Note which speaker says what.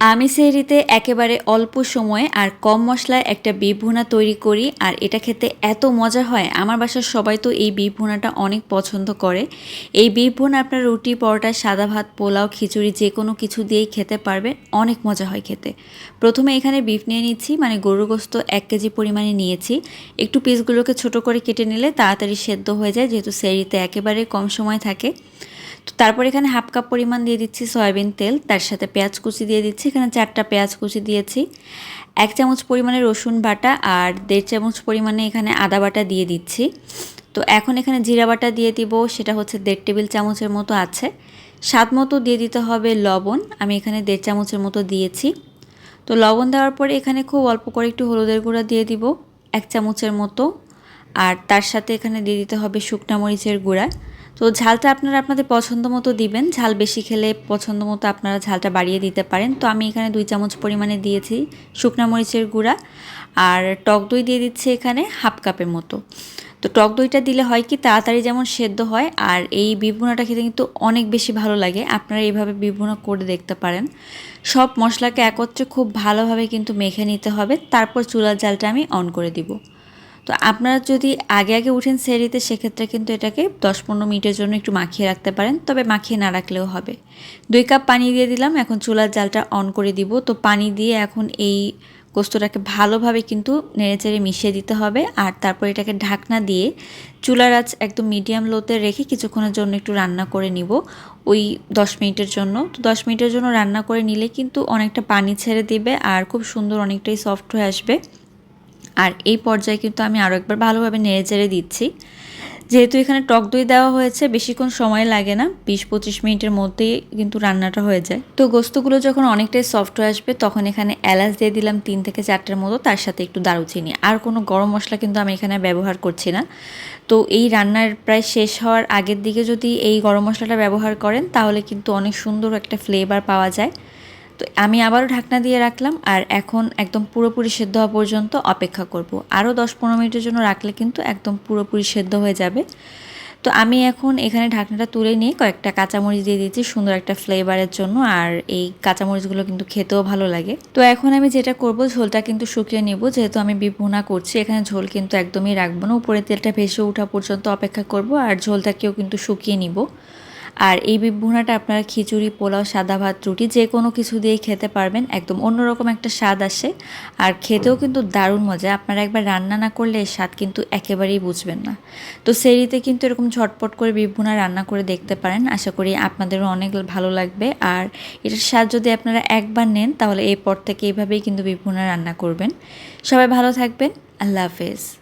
Speaker 1: আমি সেহরিতে একেবারে অল্প সময়ে আর কম মশলায় একটা বিফ ভুনা তৈরি করি, আর এটা খেতে এত মজা হয়। আমার বাসার সবাই তো এই বিফ ভুনাটা অনেক পছন্দ করে। এই বিফ ভুনা আপনার রুটি, পরোটা, সাদা ভাত, পোলাও, খিচুড়ি যে কোনো কিছু দিয়েই খেতে পারবে, অনেক মজা হয় খেতে। প্রথমে এখানে বিফ নিয়ে নিচ্ছি মানে গরুর গোস্ত এক কেজি পরিমাণে নিয়েছি। একটু পিসগুলোকে ছোট করে কেটে নিলে তাড়াতাড়ি সেদ্ধ হয়ে যায়, যেহেতু সেরিতে একেবারে কম সময় থাকে। তারপর এখানে হাফ কাপ পরিমাণ দিয়ে দিচ্ছি সয়াবিন তেল, তার সাথে পেঁয়াজ কুচি দিয়ে দিচ্ছি। এখানে চারটা পেঁয়াজ কুচি দিয়েছি। এক চামচ পরিমাণে রসুন বাটা আর দেড় চামচ পরিমাণে এখানে আদা বাটা দিয়ে দিচ্ছি। তো এখন এখানে জিরা বাটা দিয়ে দিব, সেটা হচ্ছে দেড় টেবিল চামচের মতো আছে। স্বাদ মতো দিয়ে দিতে হবে লবণ, আমি এখানে দেড় চামচের মতো দিয়েছি। তো লবণ দেওয়ার পরে এখানে খুব অল্প করে একটু হলুদের গুঁড়া দিয়ে দিব, এক চামচের মতো। আর তার সাথে এখানে দিয়ে দিতে হবে শুকনা মরিচের গুঁড়া। তো ঝালটা আপনারা আপনাদের পছন্দ মতো দিবেন। ঝাল বেশি খেলে পছন্দ মতো আপনারা ঝালটা বাড়িয়ে দিতে পারেন। তো আমি এখানে দুই চামচ পরিমাণে দিয়েছি শুকনা মরিচের গুঁড়া আর টক দই দিয়ে দিচ্ছি এখানে হাফ কাপের মতো। তো টক দইটা দিলে হয় কি তাড়াতাড়ি যেমন সেদ্ধ হয় আর এই বিভুনাটা খেতে কিন্তু অনেক বেশি ভালো লাগে। আপনারা এইভাবে বিভুনা করে দেখতে পারেন। সব মশলাকে একত্রে খুব ভালোভাবে কিন্তু মেখে নিতে হবে। তারপর চুলার জালটা আমি অন করে দিব। তো আপনারা যদি আগে আগে উঠেন সেরিতে সেক্ষেত্রে কিন্তু এটাকে দশ পনেরো মিনিটের জন্য একটু মাখিয়ে রাখতে পারেন। তবে মাখিয়ে না রাখলেও হবে। দুই কাপ পানি দিয়ে দিলাম। এখন চুলার জালটা অন করে দিব। তো পানি দিয়ে এখন এই গোস্তটাকে ভালোভাবে কিন্তু নেড়েচেড়ে মিশিয়ে দিতে হবে। আর তারপর এটাকে ঢাকনা দিয়ে চুলার আঁচ একদম মিডিয়াম লোতে রেখে কিছুক্ষণের জন্য একটু রান্না করে নিব। ওই দশ মিনিটের জন্য। তো দশ মিনিটের জন্য রান্না করে নিলে কিন্তু অনেকটা পানি ছেড়ে দিবে। আর খুব সুন্দর অনেকটাই সফট হয়ে আসবে। আর এই পর্যায়ে কিন্তু আমি আরও একবার ভালোভাবে নেড়ে চেড়ে দিচ্ছি। যেহেতু এখানে টক দই দেওয়া হয়েছে, বেশিক্ষণ সময় লাগে না, বিশ পঁচিশ মিনিটের মধ্যেই কিন্তু রান্নাটা হয়ে যায়। তো গোস্তগুলো যখন অনেকটাই সফট হয়ে আসবে, তখন এখানে এলাচ দিয়ে দিলাম তিন থেকে চারটের মতো, তার সাথে একটু দারুচিনি। আর কোনো গরম মশলা কিন্তু আমি এখানে ব্যবহার করছি না। তো এই রান্নার প্রায় শেষ হওয়ার আগের দিকে যদি এই গরম মশলাটা ব্যবহার করেন, তাহলে কিন্তু অনেক সুন্দর একটা ফ্লেভার পাওয়া যায়। তো আমি আবারও ঢাকনা দিয়ে রাখলাম আর এখন একদম পুরোপুরি সেদ্ধ হওয়া পর্যন্ত অপেক্ষা করব। আরও দশ পনেরো মিনিটের জন্য রাখলে কিন্তু একদম পুরোপুরি সেদ্ধ হয়ে যাবে। তো আমি এখন এখানে ঢাকনাটা তুলে নিয়ে কয়েকটা কাঁচামরিচ দিয়ে দিয়েছি সুন্দর একটা ফ্লেভারের জন্য আর এই কাঁচামরিচগুলো কিন্তু খেতেও ভালো লাগে। তো এখন আমি যেটা করব, ঝোলটা কিন্তু শুকিয়ে নেব। যেহেতু আমি বিভুনা করছি, এখানে ঝোল কিন্তু একদমই রাখব না। উপরে তেলটা ভেসে ওঠা পর্যন্ত অপেক্ষা করব আর ঝোলটাকেও কিন্তু শুকিয়ে নিব। আর এই ভুনাটা আপনারা খিচুড়ি, পোলাও, সাদা ভাত, রুটি যে কোনো কিছু দিয়েই খেতে পারবেন। একদম অন্যরকম একটা স্বাদ আসে। আর খেতেও কিন্তু দারুণ মজা। আপনারা একবার রান্না না করলে এই স্বাদ কিন্তু একেবারেই বুঝবেন না। তো সেরিতে কিন্তু এরকম ঝটপট করে বিভুনা রান্না করে দেখতে পারেন। আশা করি আপনাদেরও অনেক ভালো লাগবে। আর এটার স্বাদ যদি আপনারা একবার নেন, তাহলে এরপর থেকে এইভাবেই কিন্তু বিভুনা রান্না করবেন। সবাই ভালো থাকবেন। আল্লাহ হাফেজ।